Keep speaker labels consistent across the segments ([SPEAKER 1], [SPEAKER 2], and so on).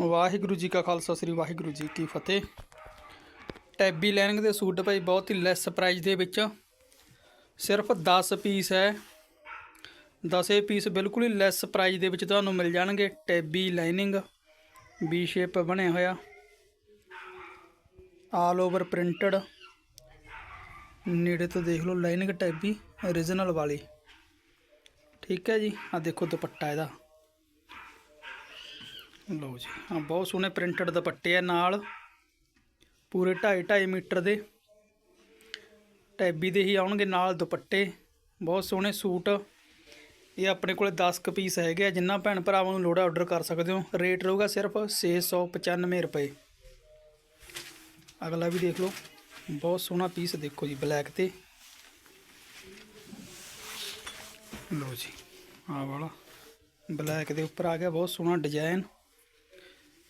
[SPEAKER 1] ਵਾਹਿਗੁਰੂ ਜੀ ਕਾ ਖਾਲਸਾ, ਸ੍ਰੀ ਵਾਹਿਗੁਰੂ ਜੀ ਕੀ ਫਤਿਹ। ਟੈਬੀ ਲੈਨਿੰਗ ਦੇ ਸੂਟ ਭਾਈ ਬਹੁਤ ਹੀ ਲੈਸ ਪ੍ਰਾਈਸ ਦੇ ਵਿੱਚ। ਸਿਰਫ 10 ਪੀਸ ਹੈ। 10 ਪੀਸ ਬਿਲਕੁਲ ਹੀ ਲੈਸ ਪ੍ਰਾਈਸ ਦੇ ਵਿੱਚ ਤੁਹਾਨੂੰ ਮਿਲ ਜਾਣਗੇ। ਟੈਬੀ ਲਾਈਨਿੰਗ ਵੀ ਸ਼ੇਪ ਬਣਿਆ ਹੋਇਆ। ਆਲ ਓਵਰ ਪ੍ਰਿੰਟਡ ਨੇੜੇ ਤੋਂ ਦੇਖ ਲਓ ਲਾਈਨਿੰਗ ਟੈਬੀ origignal ਵਾਲੀ। ਠੀਕ ਹੈ ਜੀ ਆ ਦੇਖੋ ਦੁਪੱਟਾ ਇਹਦਾ। ਲਓ ਜੀ ਹਾਂ ਬਹੁਤ ਸੋਹਣੇ ਪ੍ਰਿੰਟਡ ਦੁਪੱਟੇ ਆ ਨਾਲ। ਪੂਰੇ 2.5 2.5 ਮੀਟਰ ਦੇ। ਟੈਬੀ ਦੇ ਹੀ ਆਉਣਗੇ ਨਾਲ ਦੁਪੱਟੇ। ਬਹੁਤ ਸੋਹਣੇ ਸੂਟ। ਇਹ ਆਪਣੇ ਕੋਲੇ 10 ਕੁ ਪੀਸ ਹੈਗੇ ਆ, ਜਿੰਨਾ ਭੈਣ ਭਰਾਵਾਂ ਨੂੰ ਲੋੜ ਆਰਡਰ ਕਰ ਸਕਦੇ ਹੋ। ਰੇਟ ਰਹੂਗਾ ਸਿਰਫ 695 ਰੁਪਏ। ਅਗਲਾ ਵੀ ਦੇਖ ਲਓ। ਬਹੁਤ ਸੋਹਣਾ ਪੀਸ ਦੇਖੋ ਜੀ, ਬਲੈਕ ਤੇ। ਲਓ ਜੀ, ਆਹ ਵਾਲਾ ਬਲੈਕ ਦੇ ਉੱਪਰ ਆ ਗਿਆ, ਬਹੁਤ ਸੋਹਣਾ ਡਿਜ਼ਾਈਨ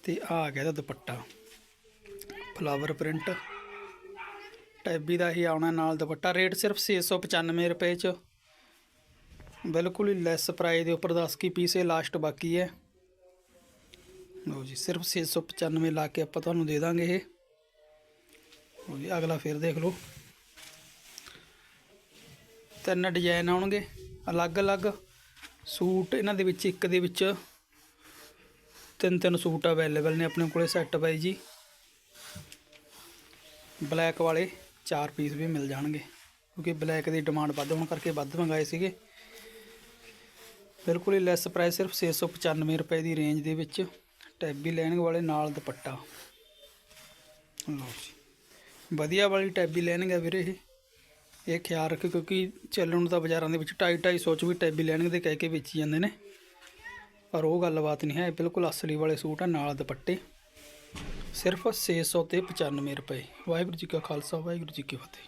[SPEAKER 1] ਤੇ ਆ ਆ ਗਿਆ ਇਹਦਾ ਦੁਪੱਟਾ। ਫਲਾਵਰ ਪ੍ਰਿੰਟ ਟੈਬੀ ਦਾ ਹੀ ਆਉਣਾ ਨਾਲ ਦੁਪੱਟਾ। ਰੇਟ ਸਿਰਫ 695 ਰੁਪਏ ਚ। ਬਿਲਕੁਲ ਹੀ ਲੈਸ ਪ੍ਰਾਈਸ ਦੇ ਉੱਪਰ 10 ਕੀ ਪੀਸ ਇਹ ਲਾਸਟ ਬਾਕੀ ਹੈ। ਲਓ ਜੀ, ਸਿਰਫ 695 ਲਾ ਕੇ ਆਪਾਂ ਤੁਹਾਨੂੰ ਦੇ ਦਾਂਗੇ ਇਹ। ਲਓ ਜੀ, ਅਗਲਾ ਫਿਰ ਦੇਖ ਲਓ। ਤਿੰਨ ਡਿਜ਼ਾਈਨ ਆਉਣਗੇ। ਅਲੱਗ-ਅਲੱਗ। ਸੂਟ ਇਹਨਾਂ ਦੇ ਵਿੱਚ, ਇੱਕ ਦੇ ਵਿੱਚ ਤਿੰਨ ਤਿੰਨ ਸੂਟ ਅਵੇਲੇਬਲ ਨੇ ਆਪਣੇ ਕੋਲੇ ਸੈੱਟ ਬਾਈ ਜੀ। ਬਲੈਕ ਵਾਲੇ ਚਾਰ ਪੀਸ ਵੀ ਮਿਲ ਜਾਣਗੇ। ਕਿਉਂਕਿ ਬਲੈਕ ਦੀ ਡਿਮਾਂਡ ਵੱਧ, ਹੋਣ ਕਰਕੇ ਵੱਧ ਮੰਗਾਏ ਸੀਗੇ। ਬਿਲਕੁਲ ਹੀ ਲੈਸ ਪ੍ਰਾਈਸ ਸਿਰਫ 695 ਰੁਪਏ ਦੀ ਰੇਂਜ ਦੇ ਵਿੱਚ ਟੈਬੀ ਲੈਣਗੇ ਵਾਲੇ ਨਾਲ ਦੁਪੱਟਾ। ਲਓ ਜੀ। ਵਧੀਆ ਵਾਲੀ ਟੈਬੀ ਲੈਣਗੇ ਵੀਰੇ ਇਹ। ਇਹ ਖਿਆਲ ਰੱਖੋ ਕਿਉਂਕਿ ਚੱਲਣ ਨੂੰ ਤਾਂ ਬਾਜ਼ਾਰਾਂ ਦੇ ਵਿੱਚ 2.5 250 ਚ ਵੀ ਟੈਬੀ ਲੈਣਗੇ ਦੇ ਕਹਿ ਕੇ ਵੇਚੀ ਜਾਂਦੇ ਨੇ। ਪਰ ਉਹ ਗੱਲਬਾਤ ਨਹੀਂ ਹੈ, ਇਹ ਬਿਲਕੁਲ ਅਸਲੀ ਵਾਲੇ ਸੂਟ ਆ, ਨਾਲ ਦੁਪੱਟੇ। ਸਿਰਫ 600 ਤੇ 95 ਰੁਪਏ। ਵਾਹਿਗੁਰੂ ਜੀ ਕਾ ਖਾਲਸਾ, ਵਾਹਿਗੁਰੂ ਜੀ ਕੀ ਫਤਿਹ।